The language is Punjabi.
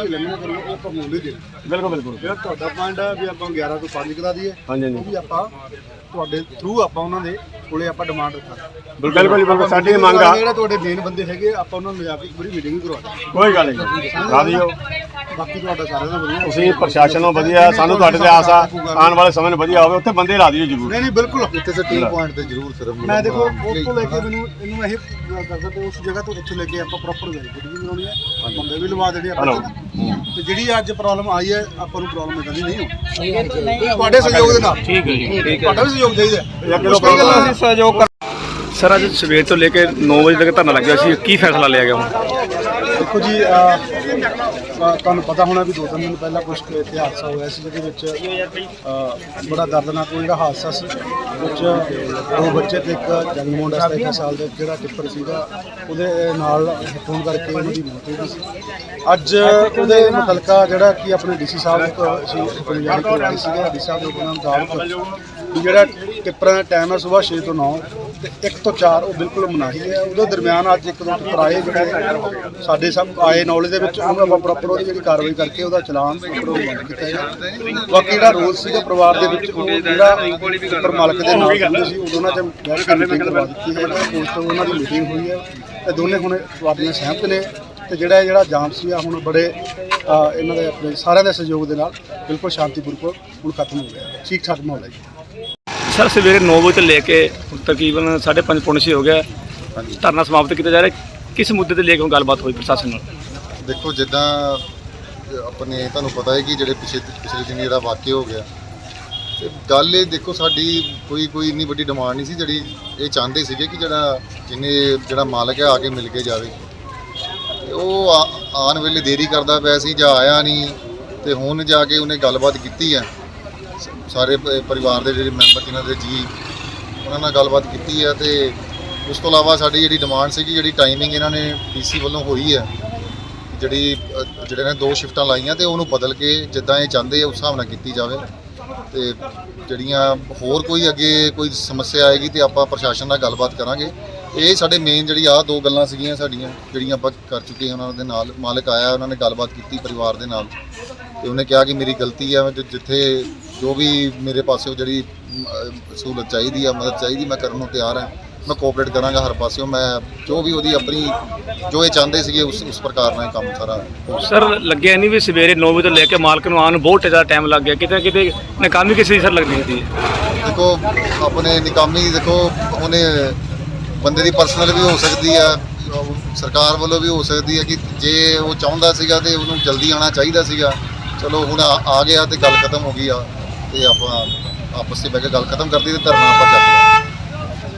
ਜਿਹੜੀ ਐਲੀਮਿਨੇਟ ਕਰਨਾ ਉਹ ਆਪਾਂ ਮੁੱਲ ਹੀ ਦੇਣਾ। ਬਿਲਕੁਲ ਬਿਲਕੁਲ। ਜਿਹੜਾ ਤੁਹਾਡਾ ਪੁਆਇੰਟ ਆ ਵੀ ਆਪਾਂ 11 ਤੋਂ 5 ਕਰਾ ਦਈਏ ਹਾਂਜੀ ਉਹ ਹਾਂਜੀ ਵੀ ਆਪਾਂ ਤੁਹਾਡੇ ਥਰੂ ਆਪਾਂ ਉਹਨਾਂ ਦੇ ਕੋਲੇ ਆਪਾਂ ਡਿਮਾਂਡ ਰੱਖਾਂਗੇ। ਬਿਲਕੁਲ ਜੀ, ਬਿਲਕੁਲ ਸਾਡੀ ਇਹ ਮੰਗ ਆ। ਜਿਹੜੇ ਤੁਹਾਡੇ ਮੇਨ ਬੰਦੇ ਹੈਗੇ ਆਪਾਂ ਉਹਨਾਂ ਨੂੰ ਲਿਜਾ ਕੇ ਇੱਕ ਵਾਰੀ ਮੀਟਿੰਗ ਕਰਵਾ ਦਾਂਗੇ ਕੋਈ ਗੱਲ ਨਹੀਂ। ਲਾ ਦਿਓ। ਬਾਕੀ ਤੁਹਾਡਾ ਸਾਰਿਆਂ ਦਾ ਵਧੀਆ। ਤੁਸੀਂ ਪ੍ਰਸ਼ਾਸਨ ਨੂੰ ਵਧੀਆ ਸਾਨੂੰ ਤੁਹਾਡੇ ਤੇ ਆਸ ਆ ਆਉਣ ਵਾਲੇ ਸਮੇਂ ਨੂੰ ਵਧੀਆ ਹੋਵੇ ਉੱਥੇ ਬੰਦੇ ਲਾ ਦਿਓ ਜ਼ਰੂਰ। ਨਹੀਂ ਨਹੀਂ ਬਿਲਕੁਲ। ਇੱਥੇ ਸਟੀਲ ਪੁਆਇੰਟ ਤੇ ਜ਼ਰੂਰ ਸਿਰਫ ਮੈਂ ਦੇਖੋ ਉਸ ਤੋਂ ਲੈ ਕੇ ਮੈਨੂੰ ਇਹਨੂੰ ਇਹ ਕਰਦਾ ਤੇ ਉਸ ਜਗ੍ਹਾ ਤੋਂ ਇੱਥੇ ਲੈ ਕੇ ਆਪਾਂ ਪ੍ਰੋਪਰ ਵੈਰੀਫਿਕੇਸ਼ਨ ਵੀ ਕਰਾਉਣੀ ਹੈ ਬੰਦੇ ਵੀ ਲਵਾ ਦੇਣੇ ਹਲੋ ਆਪਾਂ ਤੇ ਜਿਹੜੀ ਅੱਜ ਪ੍ਰੋਬਲਮ ਆਈ ਹੈ ਆਪਾਂ ਨੂੰ ਪ੍ਰੋਬਲਮ ਇਦਾਂ ਦੀ ਨਹੀਂ ਹੋਣੀ ਤੁਹਾਡੇ ਸਹਿਯੋਗ ਦੇ ਨਾਲ। ਠੀਕ ਹੈ ਜੀ। ਤੁਹਾਡਾ ਵੀ ਸਹਿਯੋਗ ਚਾਹੀਦਾ ਹੈ। ਇੱਕ ਕਿਲੋ ਕੁਛ ਕਈ ਗੱਲਾਂ ਅਸੀਂ ਸਹਿਯੋਗ ਸਰ ਅੱਜ ਸਵੇਰ ਤੋਂ ਲੈ ਕੇ 9 ਵਜੇ ਤੱਕ ਧਰਨਾ ਲੱਗਿਆ ਸੀ। ਕੀ ਫੈਸਲਾ ਲਿਆ ਗਿਆ ਹੁਣ? ਦੇਖੋ ਜੀ ਤੁਹਾਨੂੰ ਪਤਾ ਹੋਣਾ ਵੀ ਦੋ ਤਿੰਨ ਦਿਨ ਪਹਿਲਾਂ ਕੁਝ ਇੱਥੇ ਹਾਦਸਾ ਹੋਇਆ ਸੀ, ਜਿਹਦੇ ਵਿੱਚ ਬੜਾ ਦਰਦਨਾਕ ਜਿਹੜਾ ਹਾਦਸਾ ਸੀ, ਵਿੱਚ ਦੋ ਬੱਚੇ ਤੇ ਇੱਕ ਜੰਗ ਮੁੰਡਾ ਸੀ ਇੱਕ ਸਾਲ ਦਾ ਜਿਹੜਾ ਟਿੱਪਰ ਸੀਗਾ, ਉਹਦੇ ਨਾਲ ਹਿੱਟ ਕਰਕੇ ਉਹਨਾਂ ਮੌਤ ਹੋ ਗਈ ਸੀ। ਅੱਜ ਉਹਦੇ ਮੁਤਲਕਾ ਜਿਹੜਾ ਕਿ ਆਪਣੇ ਡੀਸੀ ਸਾਹਿਬ ਤੋਂ ਅਸੀਂ ਆਪਣੀ ਜਾਰੀ ਸੀਗਾ ਡੀਸੀ ਸਾਹਿਬ ਦੇ ਹੁਕਮ ਮੁਤਾਬਕ ਵੀ ਜਿਹੜਾ ਟਿੱਪਰਾਂ ਦਾ ਟਾਈਮ ਹੈ ਸਵੇਰ 6 ਤੋਂ 9 ਤੇ ਇੱਕ ਤੋਂ ਚਾਰ ਉਹ ਬਿਲਕੁਲ ਮਨਾਹੀ ਹੈ। ਉਹਦੇ ਦਰਮਿਆਨ ਅੱਜ ਇੱਕ ਦੋ ਟਿੱਪਰ ਜਿਹੜੇ ਸਾਡੇ ਸਭ ਆਏ ਨੌਲੇਜ ਦੇ ਵਿੱਚ, ਉਹਨਾਂ ਆਪਾਂ ਪ੍ਰੋਪਰ ਉਹਦੀ ਜਿਹੜੀ ਕਾਰਵਾਈ ਕਰਕੇ ਉਹਦਾ ਚਲਾਨ ਪ੍ਰੋਪਰ ਬੰਦ ਕੀਤਾ ਗਿਆ। ਬਾਕੀ ਜਿਹੜਾ ਰੋਲ ਸੀਗਾ ਪਰਿਵਾਰ ਦੇ ਵਿੱਚ, ਉਹ ਜਿਹੜਾ ਟਿੱਪਰ ਮਾਲਕ ਦੇ ਨਾਲ ਸੀ ਉਹ ਦੋਨਾਂ ਚ ਬੈਠ ਕੇ ਮੀਟਿੰਗ ਕਰਵਾ ਦਿੱਤੀ ਹੈ। ਉਸ ਤੋਂ ਉਹਨਾਂ ਦੀ ਮੀਟਿੰਗ ਹੋਈ ਹੈ। ਤੇ ਦੋਨੇ ਹੁਣ ਵਾਦੀਆਂ ਸਹਿਮਤ ਨੇ ਤੇ ਜਿਹੜਾ ਜਿਹੜਾ ਜਾਮ ਸੀ ਆ ਹੁਣ ਬੜੇ ਇਹਨਾਂ ਦੇ ਆਪਣੇ ਸਾਰਿਆਂ ਦੇ ਸਹਿਯੋਗ ਦੇ ਨਾਲ ਬਿਲਕੁਲ ਸ਼ਾਂਤੀਪੂਰਵਕ ਹੁਣ ਖਤਮ ਹੋ ਗਿਆ। ਠੀਕ ਠਾਕ ਮਾਹੌਲ ਹੈ ਜੀ। ਸਰ, ਸਵੇਰੇ 9 ਵਜੇ ਤੋਂ ਲੈ ਕੇ ਹੁਣ ਤਕਰੀਬਨ 5:30 ਪੌਣੇ ਛੇ ਹੋ ਗਿਆ। ਧਰਨਾ ਸਮਾਪਤ ਕੀਤਾ ਜਾ ਰਿਹਾ। ਕਿਸ ਮੁੱਦੇ ਤੇ ਲੈ ਕੇ ਹੁਣ ਗੱਲਬਾਤ ਹੋਈ ਪ੍ਰਸ਼ਾਸਨ ਨਾਲ? ਦੇਖੋ, ਜਿੱਦਾਂ ਆਪਣੇ ਤੁਹਾਨੂੰ ਪਤਾ ਹੈ ਕਿ ਜਿਹੜੇ ਪਿਛਲੇ ਪਿਛਲੇ ਦਿਨ ਜਿਹੜਾ ਵਾਕਿਆ ਹੋ ਗਿਆ, ਤੇ ਗੱਲ ਇਹ ਦੇਖੋ, ਸਾਡੀ ਕੋਈ ਕੋਈ ਇੰਨੀ ਵੱਡੀ ਡਿਮਾਂਡ ਨਹੀਂ ਸੀ ਜਿਹੜੀ ਇਹ ਚਾਹੁੰਦੇ ਸੀਗੇ ਕਿ ਜਿਹੜਾ ਜਿੰਨੇ ਜਿਹੜਾ ਮਾਲਕ ਹੈ ਆ ਕੇ ਮਿਲ ਕੇ ਜਾਵੇ। ਉਹ ਆਉਣ ਵੇਲੇ ਦੇਰੀ ਕਰਦਾ ਪਿਆ ਸੀ ਜਾਂ ਆਇਆ ਨਹੀਂ, ਤੇ ਹੁਣ ਜਾ ਕੇ ਉਹਨੇ ਗੱਲਬਾਤ ਕੀਤੀ ਹੈ ਸਾਰੇ ਪ- ਪਰਿਵਾਰ ਦੇ ਜਿਹੜੇ ਮੈਂਬਰ ਜਿਨ੍ਹਾਂ ਦੇ ਜੀ ਉਹਨਾਂ ਨਾਲ ਗੱਲਬਾਤ ਕੀਤੀ ਹੈ ਤੇ ਉਸ ਤੋਂ ਇਲਾਵਾ ਸਾਡੀ ਜਿਹੜੀ ਡਿਮਾਂਡ ਸੀਗੀ ਜਿਹੜੀ ਟਾਈਮਿੰਗ ਇਹਨਾਂ ਨੇ ਡੀਸੀ ਵੱਲੋਂ ਹੋਈ ਹੈ ਜਿਹੜੀ ਅ, ਜਿਹੜੇ ਨੇ ਦੋ ਸ਼ਿਫਟਾਂ ਲਾਈਆਂ ਤੇ ਉਹਨੂੰ ਬਦਲ ਕੇ ਜਿੱਦਾਂ ਇਹ ਚਾਹੁੰਦੇ ਆ ਉਸ ਹਿਸਾਬ ਨਾਲ ਕੀਤੀ ਜਾਵੇ ਤੇ ਜਿਹੜੀਆਂ ਹੋਰ ਕੋਈ ਅੱਗੇ ਕੋਈ ਸਮੱਸਿਆ ਆਏਗੀ ਤੇ ਆਪਾਂ ਪ੍ਰਸ਼ਾਸਨ ਨਾਲ ਗੱਲਬਾਤ ਕਰਾਂਗੇ। ਇਹ ਸਾਡੇ ਮੇਨ ਜਿਹੜੀ ਆ ਦੋ ਗੱਲਾਂ ਸੀਗੀਆਂ ਸਾਡੀਆਂ ਜਿਹੜੀਆਂ ਆਪਾਂ ਕਰ ਚੁੱਕੇ ਹਾਂ ਉਹਨਾਂ ਦੇ ਨਾਲ ਮਾਲਕ ਆਇਆ ਉਹਨਾਂ ਨੇ ਗੱਲਬਾਤ ਕੀਤੀ ਪਰਿਵਾਰ ਦੇ ਨਾਲ ਤੇ ਉਹਨੇ ਕਿਹਾ ਕਿ ਮੇਰੀ ਗਲਤੀ ਆ ਮੈਂ ਜਿ- ਜਿੱਥੇ ਜੋ ਵੀ ਮੇਰੇ ਪਾਸਿਓਂ ਜਿਹੜੀ ਸਹੂਲਤ ਚਾਹੀਦੀ ਆ ਮਦਦ ਚਾਹੀਦੀ ਮੈਂ ਕਰਨ ਨੂੰ ਤਿਆਰ ਹਾਂ ਮੈਂ ਕੋਆਪਰੇਟ ਕਰਾਂਗਾ ਹਰ ਪਾਸਿਓਂ। ਮੈਂ ਜੋ ਵੀ ਉਹਦੀ ਆਪਣੀ ਜੋ ਇਹ ਚਾਹੁੰਦੇ ਸੀਗੇ ਉਸ ਉਸ ਪ੍ਰਕਾਰ ਨਾਲ ਕੰਮ ਸਾਰਾ ਸਰ ਲੱਗਿਆ ਨਹੀਂ ਵੀ ਸਵੇਰੇ 9 ਵਜੇ ਤੋਂ ਲੈ ਕੇ ਮਾਲਕ ਨੂੰ ਆਉਣ ਨੂੰ ਬਹੁਤ ਜ਼ਿਆਦਾ ਟਾਈਮ ਲੱਗ ਗਿਆ। ਕਿਤੇ ਕਿਤੇ ਨਾਕਾਮੀ ਕਿਸੇ ਦੀ ਸਰ ਲੱਗਦੀ ਸੀ ਦੇਖੋ ਆਪਣੇ ਨਿਕਾਮੀ ਦੇਖੋ ਉਹਨੇ ਬੰਦੇ ਦੀ ਪਰਸਨਲ ਵੀ ਹੋ ਸਕਦੀ ਆ ਸਰਕਾਰ ਵੱਲੋਂ ਵੀ ਹੋ ਸਕਦੀ ਹੈ ਕਿ ਜੇ ਉਹ ਚਾਹੁੰਦਾ ਸੀਗਾ ਤੇ ਉਹਨੂੰ ਜਲਦੀ ਆਉਣਾ ਚਾਹੀਦਾ ਸੀਗਾ। ਚਲੋ ਹੁਣ ਆ ਗਿਆ ਤੇ ਗੱਲ ਖਤਮ ਹੋ ਗਈ ਆ। ਤੇ ਆਪਾਂ ਆਪਸ ਵਿੱਚ ਬਹਿ ਕੇ ਗੱਲ ਖਤਮ ਕਰਦੀ ਤੇ ਧਰਨਾ ਆਪਾਂ ਚੱਕ ਲਿਆ।